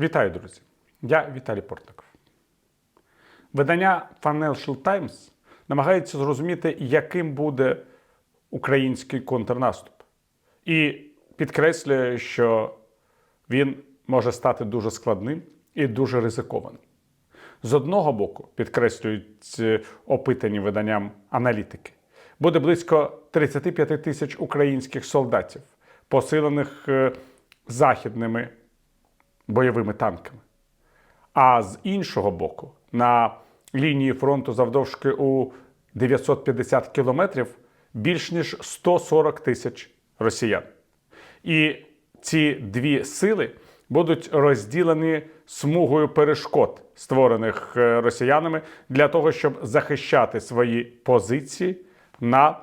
Вітаю, друзі! Я Віталій Портников. Видання Financial Times намагається зрозуміти, яким буде український контрнаступ. І підкреслює, що він може стати дуже складним і дуже ризикованим. З одного боку, підкреслюють е, опитані виданням аналітики, буде близько 35 тисяч українських солдатів, посилених е, західними бойовими танками. А з іншого боку, на лінії фронту завдовжки у 950 кілометрів більш ніж 140 тисяч росіян. І ці дві сили будуть розділені смугою перешкод, створених е, росіянами, для того, щоб захищати свої позиції на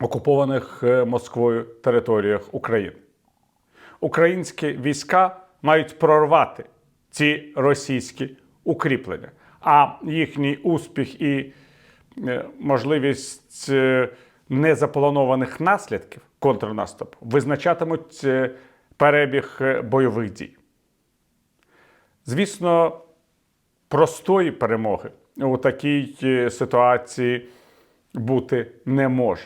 окупованих е, Москвою територіях України. Українські війська мають прорвати ці російські укріплення, а їхній успіх і е, можливість е, незапланованих наслідків контрнаступу визначатимуть е, перебіг бойових дій. Звісно, простої перемоги у такій ситуації бути не може.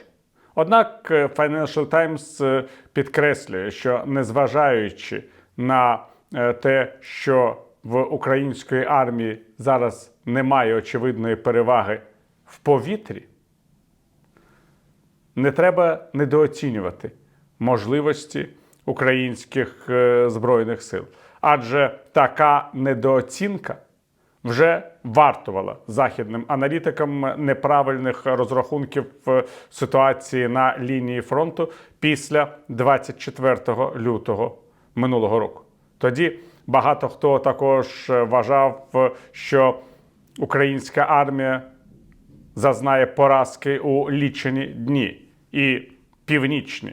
Однак Financial Times підкреслює, що незважаючи на е, те, що в української армії зараз немає очевидної переваги в повітрі, не треба недооцінювати можливості українських е, збройних сил, адже така недооцінка вже вартувала західним аналітикам неправильних розрахунків ситуації на лінії фронту після 24 лютого минулого року. Тоді багато хто також вважав, що українська армія зазнає поразки у лічені дні, і північні,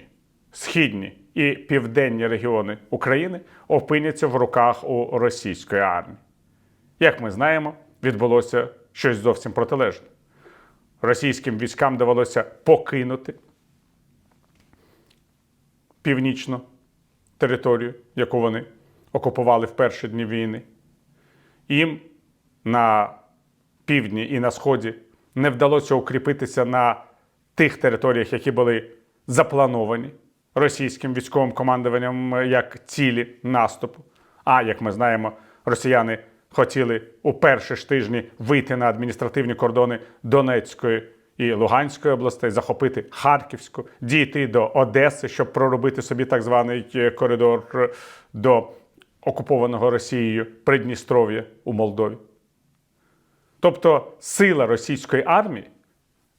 східні і південні регіони України опиняться в руках у російської армії. Як ми знаємо, відбулося щось зовсім протилежне. Російським військам довелося покинути північну територію, яку вони окупували в перші дні війни. Їм на півдні і на сході не вдалося укріпитися на тих територіях, які були заплановані російським військовим командуванням як цілі наступу. А як ми знаємо, росіяни хотіли у перші ж тижні вийти на адміністративні кордони Донецької і Луганської областей, захопити Харківську, дійти до Одеси, щоб проробити собі так званий е, коридор е, до окупованого Росією Придністров'я у Молдові. Тобто сила російської армії,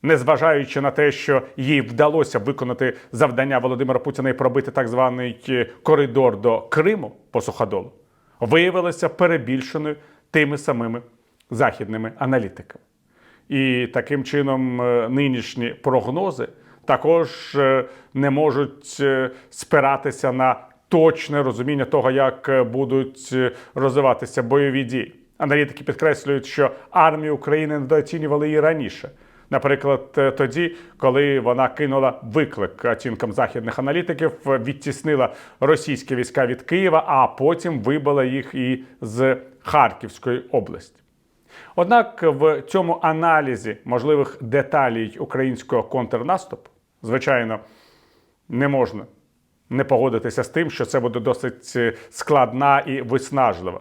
незважаючи на те, що їй вдалося виконати завдання Володимира Путіна і пробити так званий е, коридор до Криму по суходолу, виявилася перебільшеною тими самими західними аналітиками. І таким чином е, нинішні прогнози також е, не можуть е, спиратися на точне розуміння того, як будуть розвиватися бойові дії. Аналітики підкреслюють, що армію України недооцінювали і раніше. Наприклад, тоді, коли вона кинула виклик оцінкам західних аналітиків, відтіснила російські війська від Києва, а потім вибила їх і з Харківської області. Однак в цьому аналізі можливих деталей українського контрнаступу, звичайно, не можна не погодитися з тим, що це буде досить е, складна і виснажлива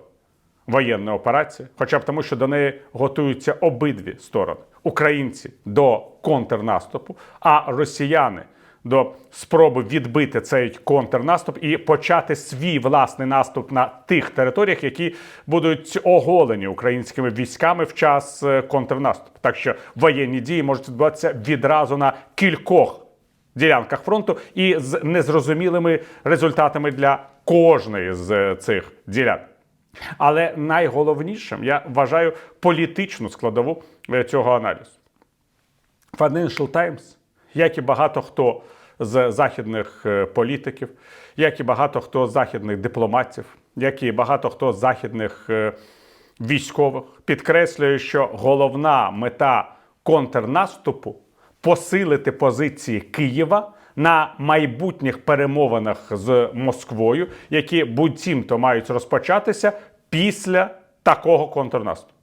воєнна операція, хоча б тому, що до неї готуються обидві сторони: українці до контрнаступу, а росіяни до спроби відбити цей контрнаступ і почати свій власний наступ на тих територіях, які будуть оголені українськими військами в час е, контрнаступу. Так що воєнні дії можуть відбуватися відразу на кількох ділянках фронту і з незрозумілими результатами для кожної з е, цих ділянок. Але найголовнішим я вважаю політичну складову е, цього аналізу. Financial Times, як і багато хто з західних е, політиків, як і багато хто з західних дипломатів, як і багато хто з західних е, військових, підкреслює, що головна мета контрнаступу посилити позиції Києва на майбутніх перемовинах з Москвою, які буцімто мають розпочатися після такого контрнаступу.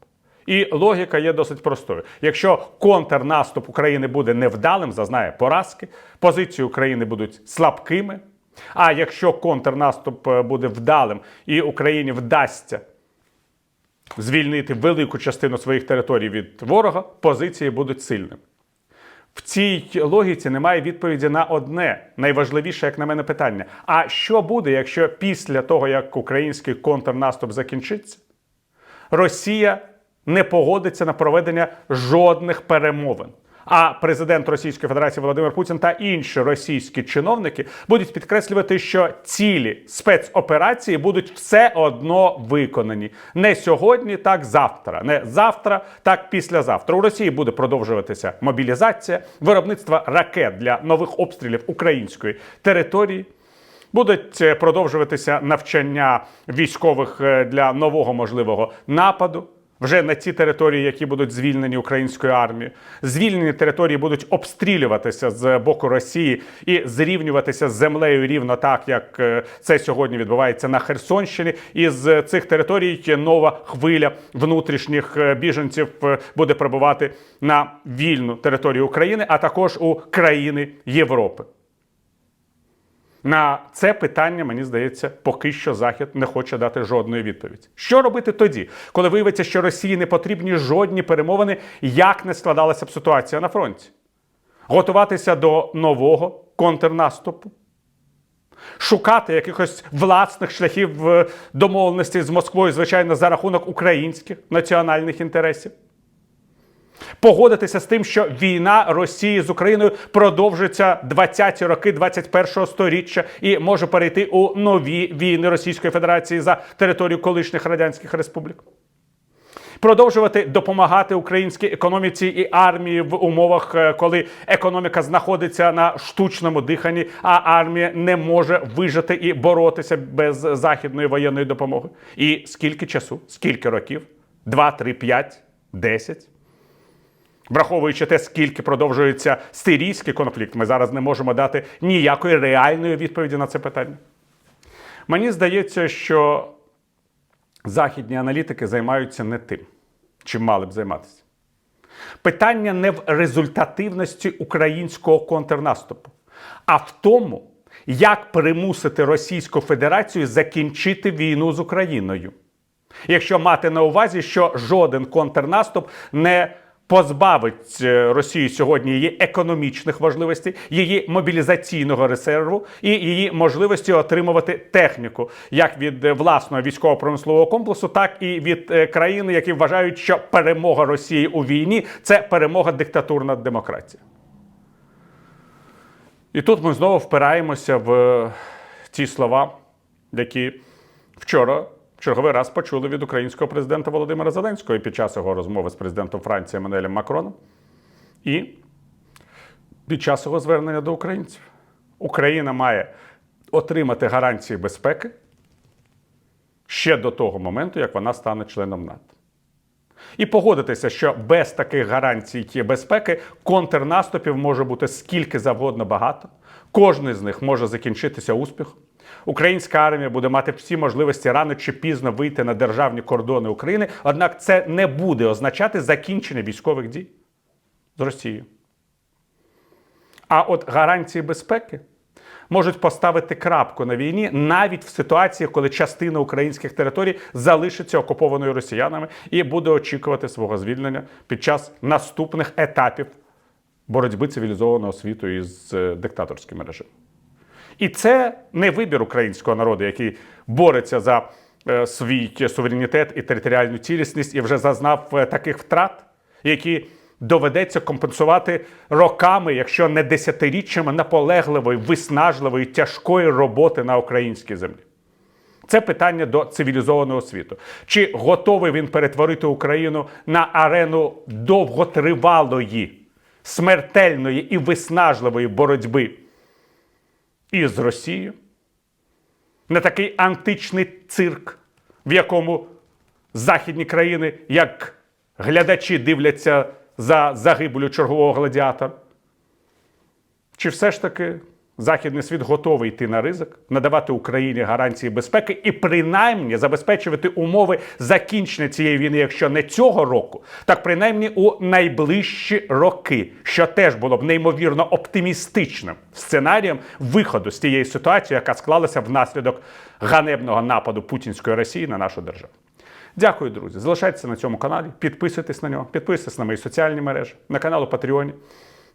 І логіка є досить простою. Якщо контрнаступ України буде невдалим, зазнає поразки, позиції України будуть слабкими. А якщо контрнаступ е, буде вдалим і Україні вдасться звільнити велику частину своїх територій від ворога, позиції будуть сильними. В цій логіці немає відповіді на одне найважливіше, як на мене, питання: а що буде, якщо після того, як український контрнаступ закінчиться, Росія не погодиться на проведення жодних перемовин? А президент Російської Федерації Володимир Путін та інші російські чиновники будуть підкреслювати, що цілі спецоперації будуть все одно виконані не сьогодні, так завтра, не завтра, так післязавтра. У Росії буде продовжуватися мобілізація, виробництво ракет для нових обстрілів української території. Будуть е, продовжуватися навчання військових е, для нового можливого нападу вже на ті території, які будуть звільнені українською армією. Звільнені території будуть обстрілюватися з боку Росії і зрівнюватися з землею рівно так, як е, це сьогодні відбувається на Херсонщині. І з цих територій нова хвиля внутрішніх е, біженців е, буде прибувати на вільну територію України, а також у країни Європи. На це питання, мені здається, поки що Захід не хоче дати жодної відповіді. Що робити тоді, коли виявиться, що Росії не потрібні жодні перемовини, як не складалася б ситуація на фронті? Готуватися до нового контрнаступу? Шукати якихось власних шляхів е, домовленості з Москвою, звичайно, за рахунок українських національних інтересів? Погодитися з тим, що війна Росії з Україною продовжується 20-ті роки 21-го сторіччя і може перейти у нові війни Російської Федерації за територію колишніх радянських республік. Продовжувати допомагати українській економіці і армії в умовах, е, коли економіка знаходиться на штучному диханні, а армія не може вижити і боротися без західної воєнної допомоги. І скільки часу, скільки років? Два, три, п'ять, десять. Враховуючи те, скільки продовжується сирійський конфлікт, ми зараз не можемо дати ніякої реальної відповіді на це питання. Мені здається, що західні аналітики займаються не тим, чим мали б займатися. Питання не в результативності українського контрнаступу, а в тому, як примусити Російську Федерацію закінчити війну з Україною. Якщо мати на увазі, що жоден контрнаступ не позбавить е, Росію сьогодні її економічних можливостей, її мобілізаційного резерву і її можливості отримувати техніку як від е, власного військово-промислового комплексу, так і від е, країн, які вважають, що перемога Росії у війні це перемога диктатур над демократією. І тут ми знову впираємося в ті слова, які вчора черговий раз почули від українського президента Володимира Зеленського під час його розмови з президентом Франції Еммануелем Макроном і під час його звернення до українців. Україна має отримати гарантії безпеки ще до того моменту, як вона стане членом НАТО. І погодитися, що без таких гарантій безпеки контрнаступів може бути скільки завгодно багато. Кожний з них може закінчитися успіхом. Українська армія буде мати всі можливості рано чи пізно вийти на державні кордони України, однак це не буде означати закінчення військових дій з Росією. А от гарантії безпеки можуть поставити крапку на війні навіть в ситуації, коли частина українських територій залишиться окупованою росіянами і буде очікувати свого звільнення під час наступних етапів боротьби цивілізованого світу із е, диктаторськими режимами. І це не вибір українського народу, який бореться за е, свій суверенітет і територіальну цілісність і вже зазнав е, таких втрат, які доведеться компенсувати роками, якщо не десятиріччями наполегливої, виснажливої, тяжкої роботи на українській землі. Це питання до цивілізованого світу. Чи готовий він перетворити Україну на арену довготривалої, смертельної і виснажливої боротьби із Росією? На такий античний цирк, в якому західні країни, як глядачі, дивляться за загибелю чергового гладіатора? Чи все ж таки Західний світ готовий йти на ризик, надавати Україні гарантії безпеки і принаймні забезпечувати умови закінчення цієї війни, якщо не цього року, так принаймні у найближчі роки, що теж було б неймовірно оптимістичним сценарієм виходу з тієї ситуації, яка склалася внаслідок ганебного нападу путінської Росії на нашу державу. Дякую, друзі. Залишайтеся на цьому каналі, підписуйтесь на нього, підписуйтесь на мої соціальні мережі, на канал у Патреоні,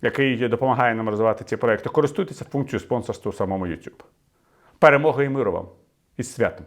який допомагає нам розвивати ці проекти. Користуйтеся функцією спонсорства у самому YouTube. Перемоги і миру вам! Із святом!